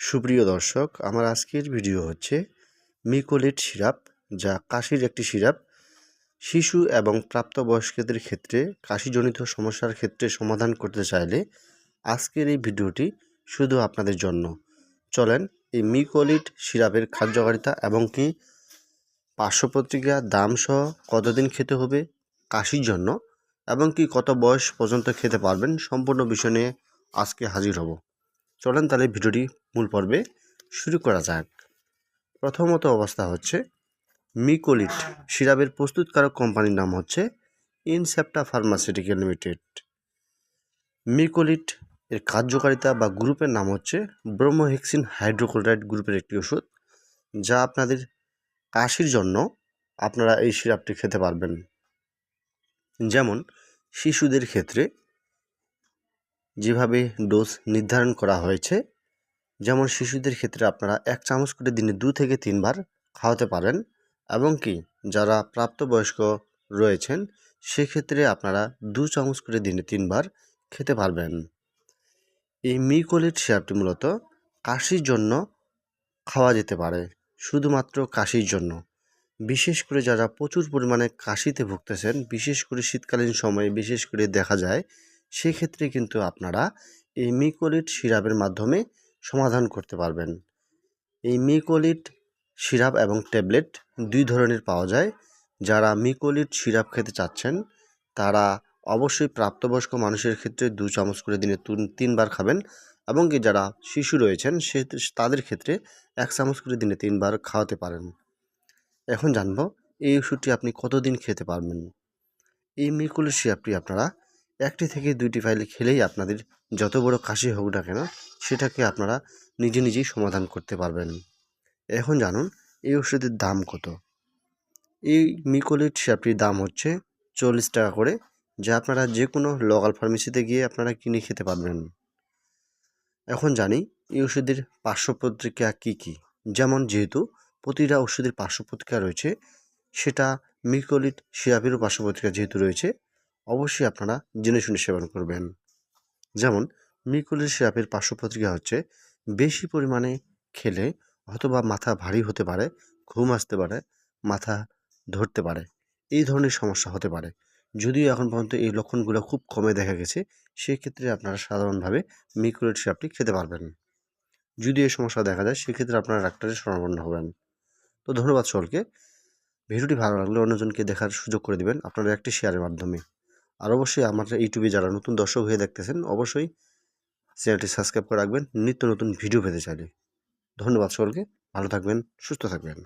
সুপ্রিয় দর্শক, আমার আজকের ভিডিও হচ্ছে মিকোলিট সিরাপ, যা কাশির একটি সিরাপ। শিশু এবং প্রাপ্তবয়স্কদের ক্ষেত্রে কাশিজনিত সমস্যার ক্ষেত্রে সমাধান করতে চাইলে আজকের এই ভিডিওটি শুধু আপনাদের জন্য। চলেন, এই মিকোলিট সিরাপের কার্যকারিতা এবং কি পার্শ্বপত্রিকা দাম সহ কতদিন খেতে হবে, কাশির জন্য, এবং কি কত বয়স পর্যন্ত খেতে পারবেন, সম্পূর্ণ বিষয় নিয়ে আজকে হাজির হব। চলেন তাহলে ভিডিওটি মূল পর্বে শুরু করা যাক। প্রথমত অবস্থা হচ্ছে, মিকোলিট সিরাপের প্রস্তুতকারক কোম্পানির নাম হচ্ছে ইনসেপ্টা ফার্মাসিউটিক্যাল লিমিটেড। মিকোলিট এর কার্যকারিতা বা গ্রুপের নাম হচ্ছে ব্রোমোহেক্সিন হাইড্রোক্লোরাইড গ্রুপের একটি ওষুধ, যা আপনাদের কাশির জন্য আপনারা এই সিরাপটি খেতে পারবেন। যেমন, শিশুদের ক্ষেত্রে যেভাবে ডোজ নির্ধারণ করা হয়েছে, যেমন শিশুদের ক্ষেত্রে আপনারা এক চামচ করে দিনে দু থেকে তিনবার খাওয়াতে পারেন এবং কি যারা প্রাপ্তবয়স্ক রয়েছেন, সেক্ষেত্রে আপনারা দু চামচ করে দিনে তিনবার খেতে পারবেন। এই মিকোলিট সিরাপটি মূলত কাশির জন্য খাওয়া যেতে পারে, শুধুমাত্র কাশির জন্য। বিশেষ করে যারা প্রচুর পরিমাণে কাশিতে ভুগতেছেন, বিশেষ করে শীতকালীন সময়ে বিশেষ করে দেখা যায় সেক্ষেত্রে কিন্তু আপনারা এই মিকোলিট সিরাপের মাধ্যমে সমাধান করতে পারবেন। এই মিকোলিট সিরাপ এবং ট্যাবলেট দুই ধরনের পাওয়া যায়। যারা মিকোলিট সিরাপ খেতে চাচ্ছেন, তারা অবশ্যই প্রাপ্তবয়স্ক মানুষের ক্ষেত্রে দু চামচ করে দিনে তিনবার খাবেন এবং কি যারা শিশু রয়েছেন, সে তাদের ক্ষেত্রে এক চামচ করে দিনে তিনবার খাওয়াতে পারেন। এখন জানব এই ওষুধটি আপনি কতদিন খেতে পারবেন? এই মিকোলিট সিরাপটি আপনারা একটি থেকে দুইটি ফাইল খেলেই আপনাদের যত বড় কাশি হোক না কেন, সেটাকে আপনারা নিজে নিজেই সমাধান করতে পারবেন। এখন জানুন, এই ওষুধের দাম কত? এই মিকোলিট সিরাপটির দাম হচ্ছে চল্লিশ টাকা করে, যা আপনারা যে কোনো লোকাল ফার্মেসিতে গিয়ে আপনারা কিনে খেতে পারবেন। এখন জানি, এই ওষুধের পার্শ্বপত্রিকা কী কী? যেমন যেহেতু প্রতিটা ওষুধের পার্শ্বপত্রিকা রয়েছে, সেটা মিকোলিট সিরাপেরও পার্শ্বপত্রিকা যেহেতু রয়েছে অবশ্যই আপনারা জেনে শুনে সেবন করবেন। যেমন মিকুলের সিরাপের পার্শ্বপত্রিকা হচ্ছে বেশি পরিমাণে খেলে অথবা মাথা ভারী হতে পারে, ঘুম আসতে পারে, মাথা ধরতে পারে। এই ধরনের সমস্যা হতে পারে। যদিও এখন পর্যন্ত এই লক্ষণগুলো খুব কমে দেখা গেছে, সেক্ষেত্রে আপনারা সাধারণভাবে মিকুলেট সিরাপটি খেতে পারবেন। যদি এই সমস্যা দেখা যায়, সেক্ষেত্রে আপনারা ডাক্তারের শরণাপন্ন হবেন। তো ধন্যবাদ সকলকে। ভিডিওটি ভালো লাগলে অন্যজনকে দেখার সুযোগ করে দেবেন, আপনারা একটি শেয়ারের মাধ্যমে। আর অবশ্যই আমার ইউটিউবে যারা নতুন দর্শক হয়ে দেখতেছেন, অবশ্যই চ্যানেলটি সাবস্ক্রাইব করে রাখবেন। নিত্য নতুন ভিডিও পেতে চাইলে। ধন্যবাদ সকলকে। ভালো থাকবেন, সুস্থ থাকবেন।